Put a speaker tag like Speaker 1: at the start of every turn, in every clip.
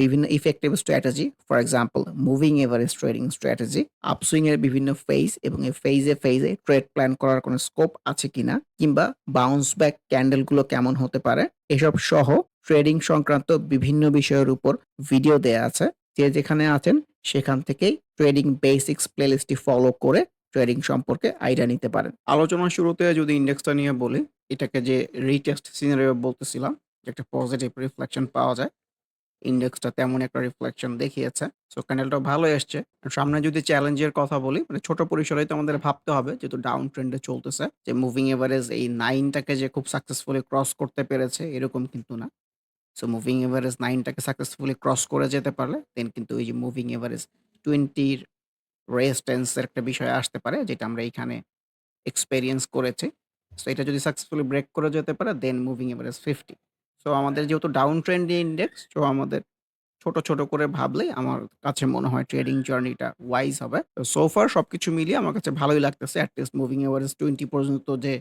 Speaker 1: বিভিন্ন effective strategy, for example moving average trading strategy, upswing এর বিভিন্ন ফেজ এবং এই ফেজে, ফেজে ট্রেড প্ল্যান করার কোনো স্কোপ আছে কিনা কিংবা বাউন্স ব্যাক ক্যান্ডেলগুলো কেমন হতে পারে, এসব সহ ট্রেডিং সংক্রান্ত বিভিন্ন বিষয়ের উপর ভিডিও দেয়া আছে। যে যেখানে আছেন সেখান থেকেই ট্রেডিং বেসিক্স প্লেলিস্টটি ফলো করে ট্রেডিং সম্পর্কে আইডিয়া নিতে পারেন। আলোচনার শুরুতে যদি ইন্ডেক্সটা নিয়ে বলি, এটাকে যে রিটেস্ট সিনারিও বলতেছিলাম, একটা পজিটিভ রিফ্লেকশন পাওয়া যায়। ইন্ডেক্সটা তেমন একটা রিফ্লেকশন দেখিয়েছে। সো ক্যান্ডেলটাও ভালো এসছে। সামনে যদি চ্যালেঞ্জের কথা বলি, মানে ছোট পরিসরেই তো আমাদের ভাবতে হবে যেহেতু ডাউন ট্রেন্ডে চলতেছে। যে মুভিং এভারেজ এই নাইনটাকে যে খুব সাকসেসফুলি ক্রস করতে পেরেছে এরকম কিন্তু না। সো মুভিং এভারেজ নাইনটাকে সাকসেসফুলি ক্রস করে যেতে পারলে দেন কিন্তু এই যে মুভিং এভারেজ 20 র রেজিস্ট্যান্স এর একটা বিষয় আসতে পারে যেটা আমরা এখানে এক্সপেরিয়েন্স করেছি। সো এটা যদি সাকসেসফুলি ব্রেক করে যেতে পারে দেন মুভিং এভারেজ 50 সো আমাদের যেহেতু ডাউন ট্রেন্ডি ইন্ডেক্স তো আমাদের ছোট, ছোট করে ভাবলেই আমার কাছে মনে হয় ট্রেডিং জার্নিটা ওয়াইজ হবে। তো সো ফার সবকিছু মিলিয়ে আমার কাছে ভালোই লাগতেছে। এট লিস্ট মুভিং এভারেজ 20 পর্যন্ত যে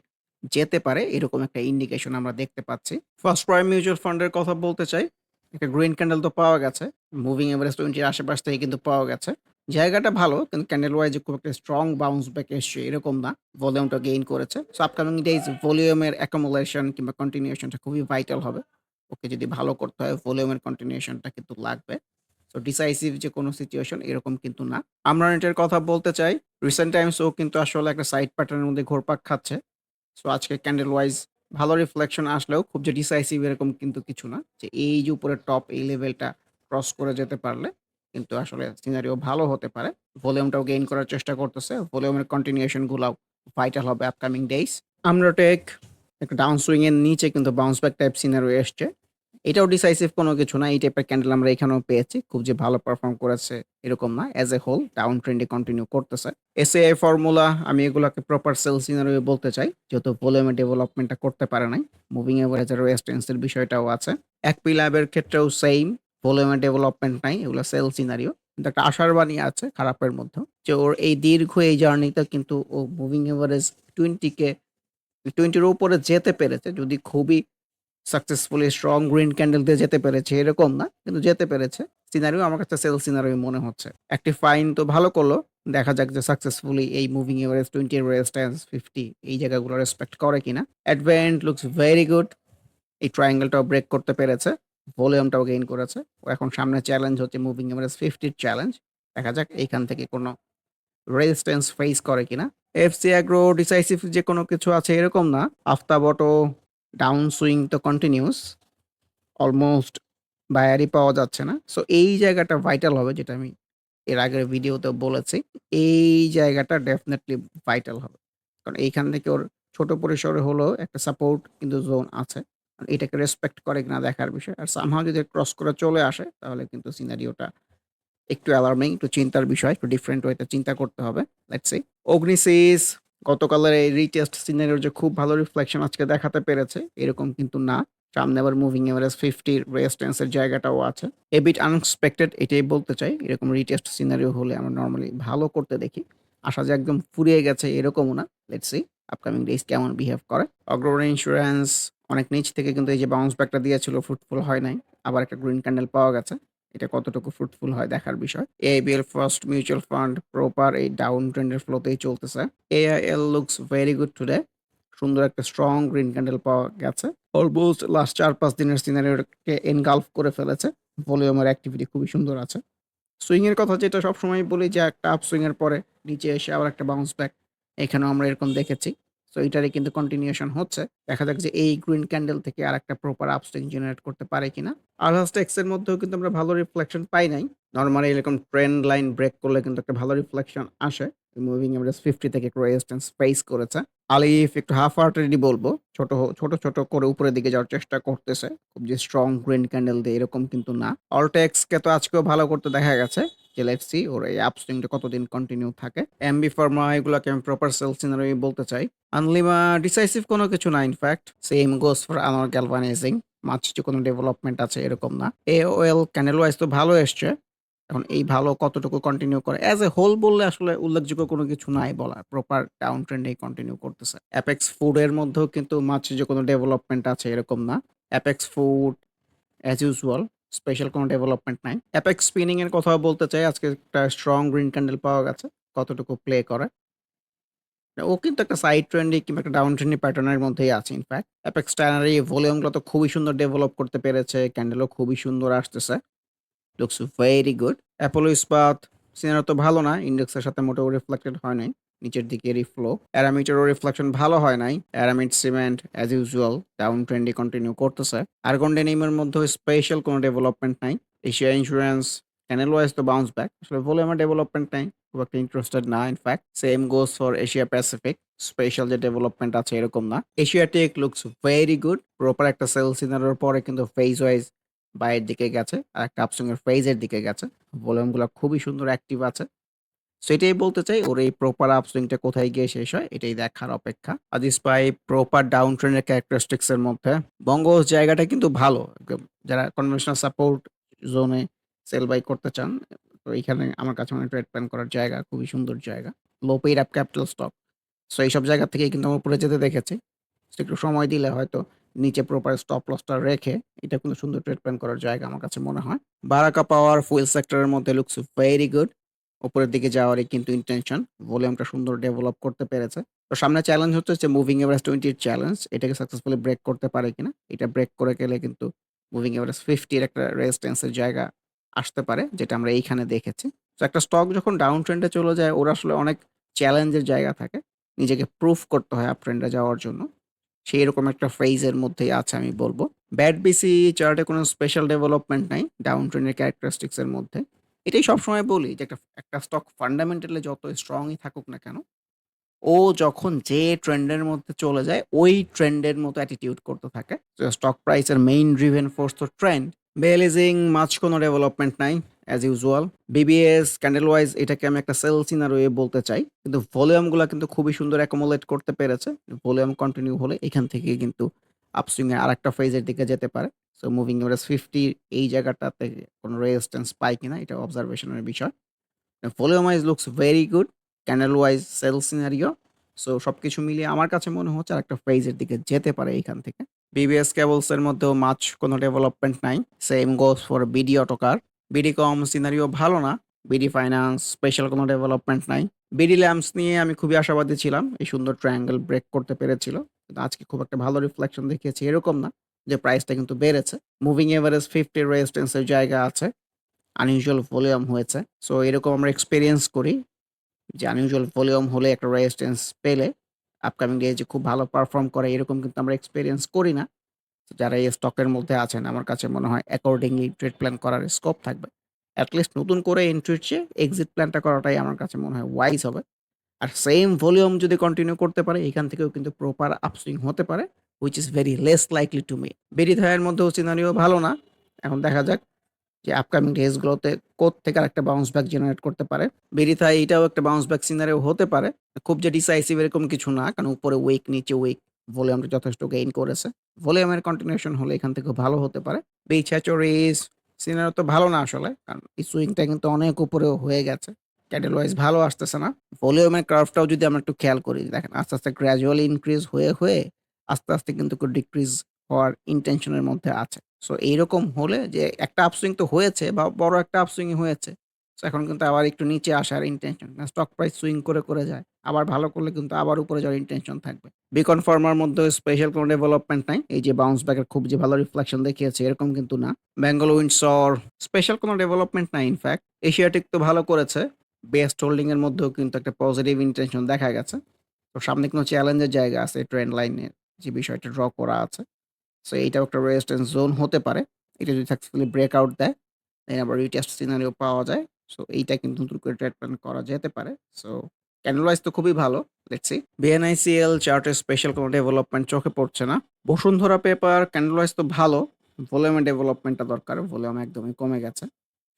Speaker 1: যেতে পারে এরকম একটা ইন্ডিকেশন আমরা দেখতে পাচ্ছি। ফার্স্ট প্রাইম মিউচুয়াল ফান্ডের কথা বলতে চাই। একটা গ্রিন ক্যান্ডেল তো পাওয়া গেছে। মুভিং এভারেজ টোয়েন্টির আশেপাশ থেকে কিন্তু পাওয়া গেছে। জায়গাটা ভালো, কিন্তু ক্যান্ডেল ওয়াইজ খুব একটা স্ট্রং বাউন্স ব্যাক এসছে এরকম না। ভলিউমটা গেইন করেছে। সো আপকামিং ডেইজ ভলিউমের অ্যাকোমোলেশন কিংবা কন্টিনিউশনটা খুবই ভাইটাল হবে। ওকে যদি ভালো করতে হয় ভলিউমের কন্টিনিউশনটা কিন্তু লাগবে। সো ডিসাইসিভ যে কোনো সিচুয়েশন এরকম কিন্তু না। আমরা এটার কথা বলতে চাই। রিসেন্ট টাইমস ও কিন্তু আসলে একটা সাইড প্যাটার্নের মধ্যে ঘুরপাক খাচ্ছে। সো আজকে ক্যান্ডেল ওয়াইজ ভালো রিফ্লেকশন আসলেও খুব যে ডিসাইসিভ এরকম কিন্তু কিছু না। যে এই যে উপরে টপ এই লেভেলটা ক্রস করে যেতে পারলে কিন্তু আসলে সিনারিও ভালো হতে পারে। ভলিউমটাও গেইন করার চেষ্টা করতেছে। ভলিউমের কন্টিনিউশন গুলাও ভাইটাল হবে আপকামিং ডেইজ। আমরা টেক একটা ডাউন সুইং এর নিচে কিন্তু বাউন্স ব্যাক টাইপ সিনারিও এসছে। এটাও ডিসাইসিভ কোনো কিছু না। এই টাইপের ক্যান্ডেল আমরা এখানেও পেয়েছি। খুব যে ভালো পারফর্ম করেছে এরকম না। অ্যাজ এ হোল ডাউন ট্রেন্ডে কন্টিনিউ করতেছে। এসএআই ফর্মুলা আমি এগুলাকে প্রপার সেল সিনারিও বলতে চাই। যেহেতু ভলিউমের ডেভেলপমেন্টটা করতে পারে নাই। মুভিং এভারেজ এর রেজিস্ট্যান্স এর বিষয়টাও আছে। একপি ল্যাবের ক্ষেত্রেও সেইম ভলিউমের ডেভেলপমেন্ট নাই। এগুলো সেল সিনারিও। কিন্তু একটা আশার বাণী আছে খারাপের মধ্যে, যে ওর এই দীর্ঘ এই জার্নিতে কিন্তু ও মুভিং এভারেজ 20 কে 20 এর উপরে যেতে পেরেছে। যদি খুবই সাকসেসফুলি স্ট্রং গ্রিন ক্যান্ডেল দিয়ে যেতে পেরেছে, এরকম না। কিন্তু যেতে পেরেছে। সিনারিও আমার কাছে সেল সিনারিও মনে হচ্ছে। একটি ফাইন তো ভালো করল। দেখা যাক যে সাকসেসফুলি এই মুভিং এভারেজ 20 এর রেজিস্ট্যান্স 50 এই জায়গাগুলো রেসপেক্ট করে কিনা। Advent looks very good. এই ট্রায়াঙ্গেলটাও ব্রেক করতে পেরেছে। ভলিউমটাও গেইন করেছে। এখন সামনে চ্যালেঞ্জ হচ্ছে মুভিং এভারেজ 50 র চ্যালেঞ্জ। দেখা যাক এইখান থেকে কোনো রেজিস্ট্যান্স ফেস করে কিনা। এফসি অ্যাগ্রো ডিসাইসিভ যে কোনো কিছু আছে এরকম না। আফতাব অটো ডাউন সুইং তো কন্টিনিউস। অলমোস্ট বায়ারই পাওয়া যাচ্ছে না। সো এই জায়গাটা ভাইটাল হবে যেটা আমি এর আগের ভিডিওতেও বলেছি। এই জায়গাটা ডেফিনেটলি ভাইটাল হবে। কারণ এইখান থেকে ওর ছোট পরিসরে হলেও একটা সাপোর্ট কিন্তু জোন আছে। এটাকে রেসপেক্ট করে কিনা দেখার বিষয়। আর সামহাউ যদি ক্রস করে চলে আসে তাহলে কিন্তু সিনারিওটা একটু অ্যালার্মিং, একটু চিন্তার বিষয়। একটু ডিফারেন্ট ওয়েতে চিন্তা করতে হবে। Let's see. অগ্নিসিস গতকালের এই রিটেস্ট সিনারিওর যে খুব ভালো রিফ্লেকশন আজকে দেখাতে পেরেছে এরকম কিন্তু না। সামনে আবার মুভিং এভারেজ 50 র জায়গাটাও আছে। এ বিট আনএক্সপেক্টেড এটাই বলতে চাই। এরকম রিটেস্ট সিনারিও হলে আমরা নর্মালি ভালো করতে দেখি। আশা যে একদম ফুরিয়ে গেছে এরকমও না। লেটস সি আপকামিং ডেইজ কেমন বিহেভ করে। অগ্রণী ইন্স্যুরেন্স অনেক নিচ থেকে কিন্তু এই যে বাউন্স ব্যাকটা দিয়েছিল ফ্রুটফুল হয় নাই। আবার একটা গ্রিন ক্যান্ডেল পাওয়া গেছে। এটা কতটুকু ফ্রুটফুল হয় দেখার বিষয়। A I B L first mutual fund proper এই ডাউন ট্রেন্ডের ফ্লোতেই চলতেছে। A I L looks very good today. সুন্দর একটা স্ট্রং গ্রিন ক্যান্ডেল পাওয়া গেছে। অলমোস্ট লাস্ট ৪-৫ দিনের সিনারিওকে এনগালফ করে ফেলেছে। ভলিউমের অ্যাক্টিভিটি খুবই সুন্দর আছে। সুইং এর কথা যেটা সবসময় বলি যে একটা আপসুইং এর পরে নিচে এসে আবার একটা বাউন্স ব্যাক। এখানেও আমরা এরকম দেখেছি। সো এটারই কিন্তু কন্টিনিউশন হচ্ছে। দেখা যাক যে এই গ্রিন ক্যান্ডেল থেকে আর একটা প্রপার আপসুইং জেনারেট করতে পারে কিনা। আলহাজ টেক্স এর মধ্যেও কিন্তু আমরা ভালো রিফ্লেকশন পাই নাই। নরমালি এরকম ট্রেন্ড লাইন ব্রেক করলে কিন্তু একটা ভালো রিফ্লেকশন আসে। মুভিং এভারেজ 50 থেকে রেজিস্ট্যান্স ফেস করেছে। আলিফ একটু হাফ হার্টেডই বলব ছোট, ছোট, ছোট করে উপরের দিকে যাওয়ার চেষ্টা করতেছে। খুব যে স্ট্রং গ্রিন ক্যান্ডেল দিয়ে এরকম কিন্তু না। অলটেক্সকে তো আজকেও ভালো করতে দেখা গেছে। যে লেটস সি ওর এই আপসুইংটা কতদিন কন্টিনিউ থাকে। এমবি ফার্মা এগুলাকে আমি প্রপার সেল সিনারি বলতে চাই। আনলিমা ডিসাইসিভ কোনো কিছু না in fact. Same goes for Anwar galvanizing. মাছ কোনো ডেভেলপমেন্ট আছে, এরকম না। এ ওয়েল ক্যান্ডেল ওয়াইজ তো ভালো এসছে। এখন এই ভালো কতটুকু কন্টিনিউ করে। অ্যাজ এ হোল বললে আসলে উল্লেখযোগ্য কোনো কিছু নাই বলার। প্রপার ডাউন ট্রেন্ডেই কন্টিনিউ করতেছে। অ্যাপেক্স ফুডের মধ্যেও কিন্তু মাছ যে কোনো ডেভেলপমেন্ট আছে, এরকম না। Apex food as usual special কোনো ডেভেলপমেন্ট নাই। অ্যাপেক্স স্পিনিং এর কথাও বলতে চাই। আজকে একটা স্ট্রং গ্রিন ক্যান্ডেল পাওয়া গেছে। কতটুকু প্লে করে। ও কিন্তু একটা সাইড ট্রেন্ডি কিংবা একটা ডাউন ট্রেন্ডি প্যাটার্নের মধ্যেই আছে ইনফ্যাক্ট। অ্যাপেক্স টাইনার এই ভলিউমগুলো তো খুবই সুন্দর ডেভেলপ করতে পেরেছে। ক্যান্ডেলও খুবই সুন্দর আসতেছে। Looks very good. Apollo Ispat scenario তো ভালো না। ইন্ডেক্সের সাথে মোটেও রিফ্লেক্টেড হয় নাই। নিচের দিকে রিফ্লো। অ্যারামিটারও রিফ্লেকশন ভালো হয় নাই। Aramit cement as usual down ট্রেন্ডই continue করতেছে। আর্গন ডেনিমের মধ্যে স্পেশাল কোনো ডেভেলপমেন্ট নাই। এশিয়া ইন্স্যুরেন্স ক্যান্ডেল ওয়াইজ তো বাউন্স ব্যাক। আসলে ভলিউমের ডেভেলপমেন্ট নাই। খুব একটা ইন্টারেস্টেড না in fact. Same goes for Asia pacific. Special যে ডেভেলপমেন্ট আছে এরকম না। Asiatic looks very good. Proper একটা সেল সিনারিওর পরে কিন্তু ফেজ ওয়াইজ বাইরের দিকে গেছে। আর একটা আপসুইং এর ফেজের দিকে গেছে। ভলিউমগুলা খুবই সুন্দর অ্যাক্টিভ আছে। সো এটাই বলতে চাই, ওর এই প্রপার আপসুইংটা কোথায় গিয়ে শেষ হয়, এটাই দেখার অপেক্ষা। আজিজ ভাই প্রপার ডাউন ট্রেনের ক্যারেক্টারিস্টিক্স এর মধ্যে বঙ্গোস জায়গাটা কিন্তু ভালো। যারা কনভেনশনাল সাপোর্ট জোনে সেল বাই করতে চান, তো এখানে আমার কাছে মনে ট্রেড প্ল্যান করার জায়গা, খুবই সুন্দর জায়গা। Low paid up capital stock. So এইসব জায়গা থেকেই কিন্তু আমরা উপরে যেতে দেখেছি। একটু সময় দিলে হয়তো নিচে প্রপার স্টপ লসটা রেখে এটা কিন্তু সুন্দর ট্রেড প্ল্যান করার জায়গা আমার কাছে মনে হয়। বারাকা পাওয়ার ফুয়েল সেক্টরের মধ্যে লুকস ভেরি গুড। উপরের দিকে যাওয়ারই কিন্তু ইনটেনশন। ভলিউমটা সুন্দর ডেভেলপ করতে পেরেছে। তো সামনে চ্যালেঞ্জ হচ্ছে যে মুভিং এভারেজ 20 এর চ্যালেঞ্জ। এটাকে সাকসেসফুলি ব্রেক করতে পারে কিনা। এটা ব্রেক করে গেলে কিন্তু মুভিং 50 এর একটা রেজিস্ট্যান্স এর জায়গা আসতে পারে, যেটা আমরা এইখানে দেখেছি। তো একটা স্টক যখন ডাউন ট্রেন্ডে চলে যায়, ওরা আসলে অনেক চ্যালেঞ্জের জায়গা থাকে। নিজেকে প্রুফ করতে হয় আপ ট্রেন্ডে যাওয়ার জন্য। সেই রকম একটা ফেজের মধ্যেই আছে আমি বলব। ব্যাড বিসি চার্টে কোনো স্পেশাল ডেভেলপমেন্ট নাই ডাউন ট্রেন্ডের ক্যারেক্টারিস্টিক্স এর মধ্যে। এটাই সবসময় বলি যে একটা একটা স্টক ফান্ডামেন্টালি যত স্ট্রংই থাকুক না কেন, ও যখন যে ট্রেন্ডের মধ্যে চলে যায় ওই ট্রেন্ডের মতো অ্যাটিটিউড করতে থাকে। স্টক প্রাইসের মেইন ড্রিভেন ফোর্স তো ট্রেন্ড। বেলিজিং মাছ কোনো ডেভেলপমেন্ট নাই as usual. BBS candle wise এটাকে আমি একটা সেল সিনারিও বলতে চাই। কিন্তু ভলিউমগুলো কিন্তু খুবই সুন্দর অ্যাকুমুলেট করতে পেরেছে। ভলিউম কন্টিনিউ হলে এখান থেকে কিন্তু আপসুইং এর আরেকটা ফেজের দিকে যেতে পারে। সো মুভিং এভারেজ 50 এই জায়গাটাতে কোনো রেজিস্ট্যান্স পায় কিনা, এটা অবজারভেশনের বিষয়। Volume wise looks very good. Candle wise sell scenario. So সবকিছু মিলিয়ে আমার কাছে মনে হচ্ছে আরেকটা ফেজের দিকে যেতে পারে এইখান থেকে। বিবিএস কেবলস এর মধ্যেও মাছ কোনো ডেভেলপমেন্ট নাই। Same goes for BD Autocar. BD com scenario ভালো না। বিডি ফাইন্যান্স স্পেশাল কোনো ডেভেলপমেন্ট নাই। বিডি ল্যাম্পস নিয়ে আমি খুবই আশাবাদী ছিলাম। এই সুন্দর ট্রায়াঙ্গেল ব্রেক করতে পেরেছিল। আজকে খুব একটা ভালো রিফ্লেকশন দেখিয়েছে, এরকম না যে প্রাইসটা কিন্তু বেড়েছে। মুভিং এভারেজ 50 রেজিস্ট্যান্স এর জায়গা আছে। আনইউজুয়াল ভলিউম হয়েছে। সো এরকম আমরা এক্সপিরিয়েন্স করি। যে আনইউজুয়াল ভলিউম হলে একটা রেজিস্ট্যান্স পেলে আপকামিং ডে যে খুব ভালো পারফর্ম করে, এরকম কিন্তু আমরা এক্সপিরিয়েন্স করি না। যারা এই স্টকের মধ্যে আছেন, আমার কাছে মনে হয় অ্যাকর্ডিংলি ট্রেড প্ল্যান করার স্কোপ থাকবে। এট লিস্ট নতুন করে এন্ট্রির চেয়ে এক্সিট প্ল্যানটা করাটাই আমার কাছে মনে হয় ওয়াইজ হবে। আর সেম ভলিউম যদি কন্টিনিউ করতে পারে, এখান থেকেও কিন্তু প্রপার আপসুইং হতে পারে which is very less likely to me. বেরি বেরিথায়ের মধ্যেও সিনারিও ভালো না। এখন দেখা যাক যে আপকামিং ডেজ গুলোতে কোত্থেকে আরেকটা বাউন্স ব্যাক জেনারেট করতে পারে। বেরিথায় এটাও একটা বাউন্স ব্যাক সিনারিও হতে পারে। খুব যে ডিসাইসিভ এরকম কিছু না। কারণ উপরে উইক নিচে উইক। ভলিউমটা যথেষ্ট গেইন করেছে। ভলিউমের কন্টিনিউশন হলে এখান থেকেও ভালো হতে পারে। হ্যাচরিজ সিনারিও তো ভালো না আসলে। কারণ এই সুইংটা কিন্তু অনেক উপরেও হয়ে গেছে। ক্যান্ডেল ওয়াইজ ভালো আসতেছে না। ভলিউমের কার্ভটাও যদি আমরা একটু খেয়াল করি দেখেন আস্তে, আস্তে গ্র্যাজুয়ালি ইনক্রিজ হয়ে, হয়ে আস্তে, আস্তে কিন্তু ডিক্রিজ হওয়ার ইনটেনশন এর মধ্যে আছে। সো এইরকম হলে যে একটা আপসুইং তো হয়েছে বা বড় একটা আপসুইং হয়েছে। সো এখন কিন্তু আবার একটু নিচে আসার ইনটেনশন। স্টক প্রাইস সুইং করে, করে যায়। আবার ভালো করলে কিন্তু আবার উপরে যাওয়ার ইনটেনশন থাকবে। বিকন ফার্মার মধ্যে স্পেশাল কোনো ডেভেলপমেন্ট নাই। এই যে বাউন্স ব্যাক এর খুব যে ভালো রিফ্লেকশন দেখিয়েছে এরকম কিন্তু না। বেঙ্গল উইন্ডসর স্পেশাল কোনো ডেভেলপমেন্ট নাই ইনফ্যাক্ট। এশিয়াটিক তো ভালো করেছে। বেস্ট হোল্ডিং এর মধ্যেও কিন্তু একটা পজিটিভ ইনটেনশন দেখা গেছে। তো সামনে কোনো চ্যালেঞ্জের জায়গা আছে ট্রেন্ড লাইনে যে বিষয়টা ড্র করা আছে। সো এইটাও একটা রেজিস্ট্যান্স জোন হতে পারে। এটা যদি সাকসেসফুলি ব্রেকআউট দেয়, দেন আবার রিটেস্ট সিনারিও পাওয়া যায়। সো এইটা কিন্তু নতুন করে প্ল্যান করা যেতে পারে। সো ক্যান্ডেল ওয়াইজ তো খুবই ভালো। সি। বিএনআইসিএল চার্টে স্পেশাল কোনো ডেভেলপমেন্ট চোখে পড়ছে না। বসুন্ধরা পেপার ক্যান্ডেল ওয়াইজ তো ভালো। ভলিউমের ডেভেলপমেন্টটা দরকার। ভলিউম একদমই কমে গেছে।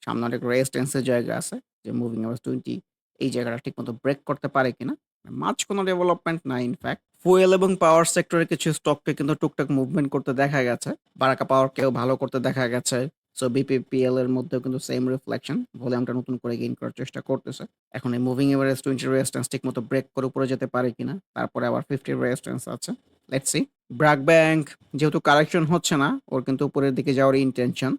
Speaker 1: সামনে অনেক রেজিস্ট্যান্স এর জায়গা আছে। যে মুভিং এভারেজ 20 এই জায়গাটা ঠিকমতো ব্রেক করতে পারে কিনা। মাঝ কোনো ডেভেলপমেন্ট নাই ইনফ্যাক্ট। ফুয়েল এবং পাওয়ার সেক্টরে কিছু স্টককে কিন্তু টুকটাক মুভমেন্ট করতে দেখা গেছে। বারাকা পাওয়ারকেও ভালো করতে দেখা গেছে। সো বিপিপিএল এর মধ্যেও কিন্তু সেম রিফ্লেকশন। ভলিউমটা নতুন করে গেইন করার চেষ্টা করতেছে। এখন এই মুভিং এভারেজ 20 রেজিস্ট্যান্স ঠিকমতো ব্রেক করে উপরে যেতে পারে কিনা। তারপরে আবার 50 রেজিস্ট্যান্স আছে। Let's see. ব্র্যাক ব্যাংক যেহেতু কারেকশন হচ্ছে না, ওর কিন্তু উপরের দিকে যাওয়ার intention.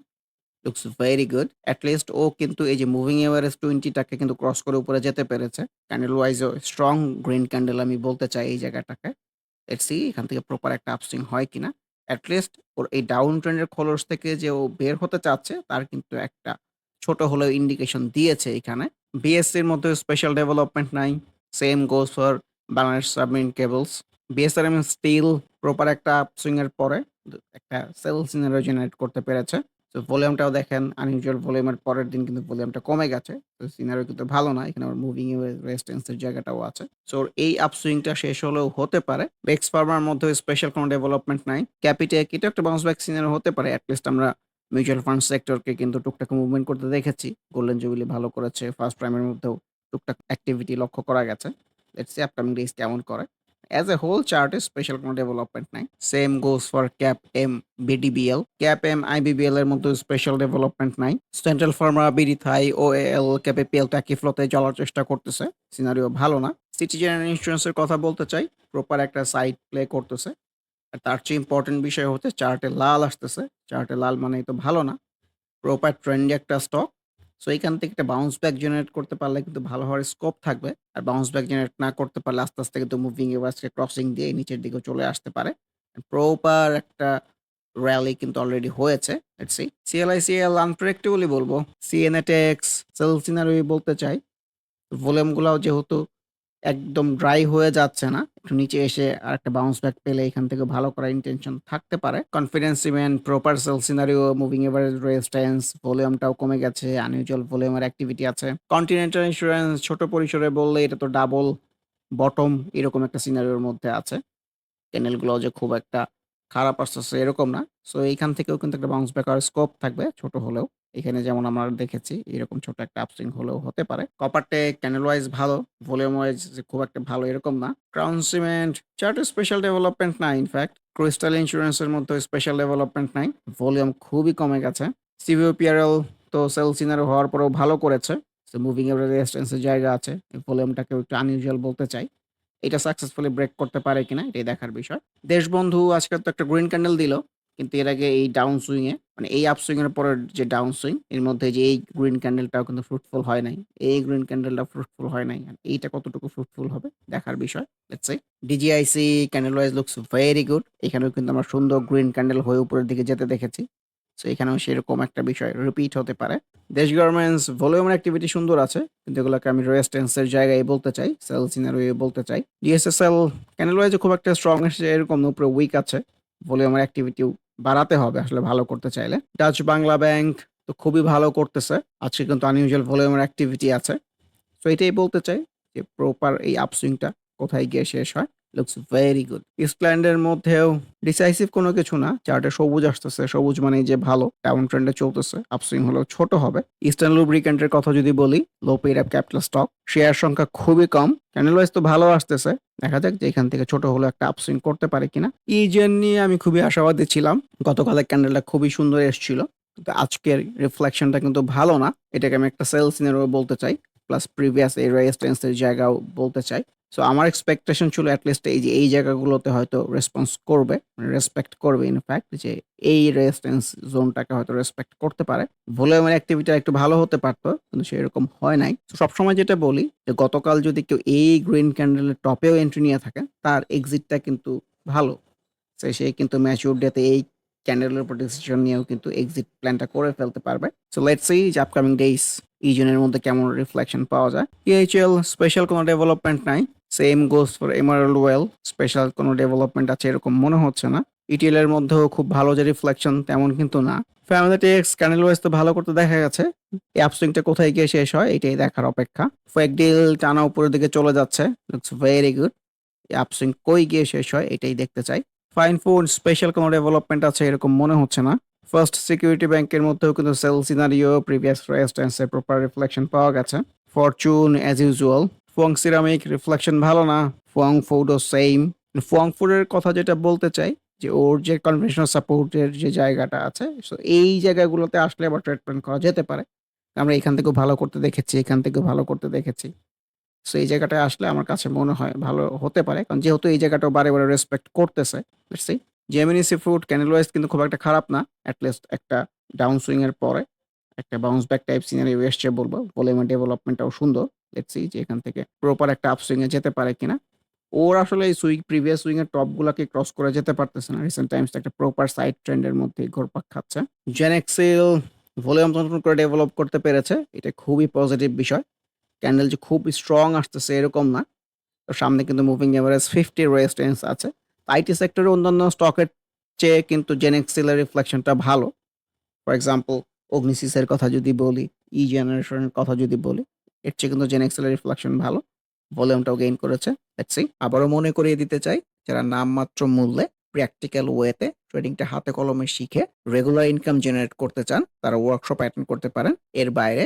Speaker 1: Looks very good. At least ও কিন্তু এই যে মুভিং এভারেজ 20 টাকে কিন্তু ক্রস করে উপরে যেতে পেরেছে। ক্যান্ডেল ওয়াইজও স্ট্রং গ্রিন ক্যান্ডেল আমি বলতে চাই এই জায়গাটাকে। সি এখান থেকে প্রপার একটা আপসুইং হয় কিনা। এট লিস্ট ওর এই ডাউন ট্রেন্ড এর খোলস থেকে যে ও বের হতে চাচ্ছে, তার কিন্তু একটা ছোট হলেও ইন্ডিকেশন দিয়েছে এখানে। বিএসসির মধ্যে স্পেশাল ডেভেলপমেন্ট নাই। Same goes for Bangladesh submarine cables. BSRM steel proper একটা আপসুইং এর পরে একটা সেল সিনারিও জেনারেট করতে পেরেছে। তো ভলিউমটাও দেখেন আনইউজুয়াল ভলিউমের পরের দিন কিন্তু ভলিউমটা কমে গেছে। তো সিনারিও কিন্তু ভালো না। এখানে আবার মুভিং এভারেজ রেজিস্ট্যান্স এর জায়গাটাও আছে। সো এই আপসুইংটা শেষ হলেও হতে পারে। বেক্স ফার্মার মধ্যে স্পেশাল কোনো ডেভেলপমেন্ট নাই। ক্যাপিটেক এটাও একটা বাউন্স ব্যাক সিনারিও হতে পারে। এট লিস্ট আমরা মিউচুয়াল ফান্ড সেক্টরকে কিন্তু টুকটাক মুভমেন্ট করতে দেখেছি। গোল্ডেন জুবিলি ভালো করেছে। ফার্স্ট প্রাইমের মধ্যেও টুকটাক অ্যাক্টিভিটি লক্ষ্য করা গেছে। লেটস সি আপকামিং ডেজ কেমন করে। অ্যাজ এ হোল চার্টে স্পেশাল কোনো ডেভেলপমেন্ট নাই। Same goes for cap M, BDBL. Cap M, IBBL এর মধ্যেও স্পেশাল ডেভেলপমেন্ট নাই। Central pharma, BD Thai, OAL, ক্যাপিপিএল তো একই ফ্লোতে চলার চেষ্টা করতেছে। সিনারিও ভালো না। সিটি জেনারেল ইন্স্যুরেন্স এর কথা বলতে চাই। প্রপার একটা সাইড প্লে করতেছে। আর তার চেয়ে ইম্পোর্টেন্ট বিষয় হচ্ছে চার্টে লাল আসতেছে। চার্টে লাল মানেই তো ভালো না। প্রপার ট্রেন্ডি একটা স্টক। সো এখান থেকে একটা বাউন্স ব্যাক জেনারেট করতে পারলে কিন্তু ভালো হওয়ার স্কোপ থাকবে। আর বাউন্স ব্যাক জেনারেট না করতে পারলে আস্তে, আস্তে কিন্তু মুভিং এভারেজকে ক্রসিং দিয়ে নিচের দিকে চলে আসতে পারে। প্রপার একটা র‍্যালি কিন্তু অলরেডি হয়েছে। Let's C. সিএলআইসিএল আনপ্রেডিক্টেবলই বলব। সিএনএটেক্স, সেল সিনারিও বলতে চাই। ভলিউমগুলাও যেহেতু একদম ড্রাই হয়ে যাচ্ছে না। একটু নিচে এসে আর একটা বাউন্স ব্যাক পেলে এখান থেকে ভালো করার ইনটেনশন থাকতে পারে। Confidence cement, proper sell scenario, moving average resistance, ভলিউমটাও কমে গেছে। আনইউজুয়াল ভলিউমের অ্যাক্টিভিটি আছে। কন্টিনেন্টাল ইন্স্যুরেন্স ছোট পরিসরে বললে এটা তো ডাবল বটম এরকম একটা সিনারিওর মধ্যে আছে। ক্যান্ডেল গুলাও যে খুব একটা খারাপ আসতেছে এরকম না। সো এইখান থেকেও কিন্তু একটা বাউন্স ব্যাক স্কোপ থাকবে ছোট হলেও। এখানে যেমন আমরা দেখেছি, এরকম ছোট একটা আপসুইং হলেও হতে পারে। কপারটেক ক্যান্ডেল ওয়াইজ ভালো। ভলিউম ওয়াইজ খুব একটা ভালো এরকম না। ক্রাউন সিমেন্ট চার্টে স্পেশাল ডেভেলপমেন্ট নাই ইনফ্যাক্ট। ক্রিস্টাল ইন্স্যুরেন্স এর মধ্যেও স্পেশাল ডেভেলপমেন্ট নাই। ভলিউম খুবই কমে গেছে। সিভিওপিআরএল তো সেল সিনারিও হওয়ার পরেও ভালো করেছে। মুভিং এর জায়গা আছে। এই ভলিউমটাকেও একটু আনইউজুয়াল বলতে চাই। এটা সাকসেসফুলি ব্রেক করতে পারে কিনা, এটাই দেখার বিষয়। দেশবন্ধু আজকে তো একটা গ্রিন ক্যান্ডেল দিল। কিন্তু এর আগে এই ডাউন সুইং এ মানে এই আপসুইং এর পরের যে ডাউন সুইং এর মধ্যে যে এই গ্রিন ক্যান্ডেলটাও কিন্তু ফ্রুটফুল হয় নাই। এই গ্রিন ক্যান্ডেলটা ফ্রুটফুল হয় নাই। এইটা কতটুকু ফ্রুটফুল হবে দেখার বিষয়। Let's see. DGIC candle wise looks very good. এখানেও কিন্তু আমরা সুন্দর গ্রিন ক্যান্ডেল হয়ে উপরের দিকে যেতে দেখেছি। সো এখানেও সেরকম একটা বিষয় রিপিট হতে পারে। দেশ গার্মেন্টস ভলিউমের অ্যাক্টিভিটি সুন্দর আছে। কিন্তু এগুলোকে আমি রেজিস্ট্যান্স এর জায়গায় বলতে চাই। সেল সিনারিও বলতে চাই। ডিএসএসএল ক্যান্ডেল ওয়াইজ খুব একটা স্ট্রং এসেছে এরকম উপরে উইক আছে। ভলিউমের অ্যাক্টিভিটিও বাড়াতে হবে আসলে ভালো করতে চাইলে। ডাচ বাংলা ব্যাংক তো খুবই ভালো করতেছে। আজকে কিন্তু আনইউজুয়াল ভলিউমের অ্যাক্টিভিটি আছে। তো এটাই বলতে চাই যে প্রপার এই আপসুইংটা কোথায় গিয়ে শেষ হয়। Looks very good. ইস্টল্যান্ড এর মধ্যেও ডিসাইসিভ কোনো কিছু না। চার্টে সবুজ আসতেছে। সবুজ মানে যে ভালো। ডাউন ট্রেন্ডে চলতেছে। আপসুইং হলেও ছোট হবে। ইস্টার্ন লুব্রিক্যান্ট এর কথা যদি বলি, low paid up capital stock. Share সংখ্যা খুবই কম। ক্যান্ডেল ওয়াইজ তো ভালো আসতেছে। দেখা যাক যে এখান থেকে ছোট হলেও একটা আপসুইং করতে পারে কিনা। ইজেন নিয়ে আমি খুবই আশাবাদী ছিলাম। গতকালের ক্যান্ডেলটা খুবই সুন্দর এসছিল। কিন্তু আজকের রিফ্লেকশনটা কিন্তু ভালো না। এটাকে আমি একটা সেলস বলতে চাই। প্লাস প্রিভিয়াস এই রেজিস্ট্যান্সের জায়গাও বলতে চাই। সো আমার এক্সপেকটেশন ছিল এট লিস্ট এই যে এই জায়গাগুলোতে হয়তো রেসপন্স করবে, মানে রেসপেক্ট করবে ইনফ্যাক্ট যে এই রেজিস্ট্যান্স জোনটাকে হয়তো রেসপেক্ট করতে পারে। ভলিউমের অ্যাক্টিভিটি একটু ভালো হতে পারতো কিন্তু সেরকম হয় নাই। সবসময় যেটা বলি যে গতকাল যদি কেউ এই গ্রিন ক্যান্ডেলের টপেও এন্ট্রি নিয়ে থাকে, তার এক্সিটটা কিন্তু ভালো। সে কিন্তু ম্যাচিউর ডেতে এই ক্যান্ডেলের উপর ডিসিশন নিয়েও কিন্তু এক্সিট প্ল্যানটা করে ফেলতে পারবে। সো লেটস সি যে আপকামিং ডেইস এই জোনের মধ্যে কেমন রিফ্লেকশন পাওয়া যায়। EHL স্পেশাল কোনো ডেভেলপমেন্ট নাই। Same goes for emerald oil special কোনো ডেভেলপমেন্ট আছে এরকম মনে হচ্ছে না। ETL এর মধ্যেও খুব ভালো যে রিফ্লেকশন তেমন কিন্তু না। ফ্যামিলিটেক্স ক্যান্ডেল ওয়াইজ তো ভালো করতে দেখা গেছে। এই আপসুইংটা কোথায় গিয়ে শেষ হয়, এটাই দেখার অপেক্ষা। ফেক ডিল টানা উপরের দিকে চলে যাচ্ছে। Looks very good. এই আপসুইং কই গিয়ে শেষ হয়, এটাই দেখতে চাই। ফাইন ফুড স্পেশাল কোনো ডেভেলপমেন্ট আছে এরকম মনে হচ্ছে না। ফার্স্ট সিকিউরিটি ব্যাংকের মধ্যেও কিন্তু সেল সিনারিও প্রিভিয়াস রেজিস্ট্যান্স এর প্রপার রিফ্লেকশন পাওয়া গেছে। Fortune as usual. Fuwang ceramic reflection ভালো না। ফুয়াং ফুডও সেম। ফুয়াং ফুডের কথা যেটা বলতে চাই যে ওর যে কনভেনশনাল সাপোর্টের যে জায়গাটা আছে সো এই জায়গাগুলোতে আসলে আবার ট্রিটমেন্ট করা যেতে পারে। আমরা এখান থেকেও ভালো করতে দেখেছি, এখান থেকেও ভালো করতে দেখেছি। সো এই জায়গাটায় আসলে আমার কাছে মনে হয় ভালো হতে পারে। কারণ যেহেতু এই জায়গাটাও বারে, বারে রেসপেক্ট করতেছে। See. Gemini seafood candle wise কিন্তু খুব একটা খারাপ না। এট লিস্ট একটা ডাউন সুইং এর পরে একটা বাউন্স ব্যাক টাইপ সিনারিও এসছে বলব। ভলিউমের ডেভেলপমেন্টটাও সুন্দর। লেটস যে এখান থেকে প্রপার একটা আপসুইং এ যেতে পারে কিনা। ওর আসলে এই সুইং প্রিভিয়াস সুইং এর টপ গুলাকে ক্রস করে যেতে পারতেছে না। রিসেন্ট টাইমস একটা প্রপার সাইড ট্রেন্ড এর মধ্যেই ঘুরপাক খাচ্ছে। জেনেক্সিল ভলিউম নতুন করে ডেভেলপ করতে পেরেছে। এটা খুবই পজিটিভ বিষয়। ক্যান্ডেল যে খুব স্ট্রং আসতেছে এরকম না। তো সামনে কিন্তু মুভিং এভারেজ 50 রেজিস্ট্যান্স আছে। আইটি সেক্টরে অন্যান্য স্টকের চেয়ে কিন্তু জেনেক্সিল এর রিফ্লেকশনটা ভালো। ফর এক্সাম্পল অগ্নিসিস এর কথা যদি বলি, ই জেনারেশন এর কথা যদি বলি, এর চেয়ে কিন্তু জেনেক্সিল এর রিফ্লেকশন ভালো। ভলিউমটাও গেইন করেছে। লেটস। আবারও মনে করিয়ে দিতে চাই যারা নামমাত্র মূল্যে প্র্যাকটিক্যাল ওয়েতে ট্রেডিংটা হাতে কলমে শিখে রেগুলার ইনকাম জেনারেট করতে চান তারা ওয়ার্কশপ অ্যাটেন্ড করতে পারেন। এর বাইরে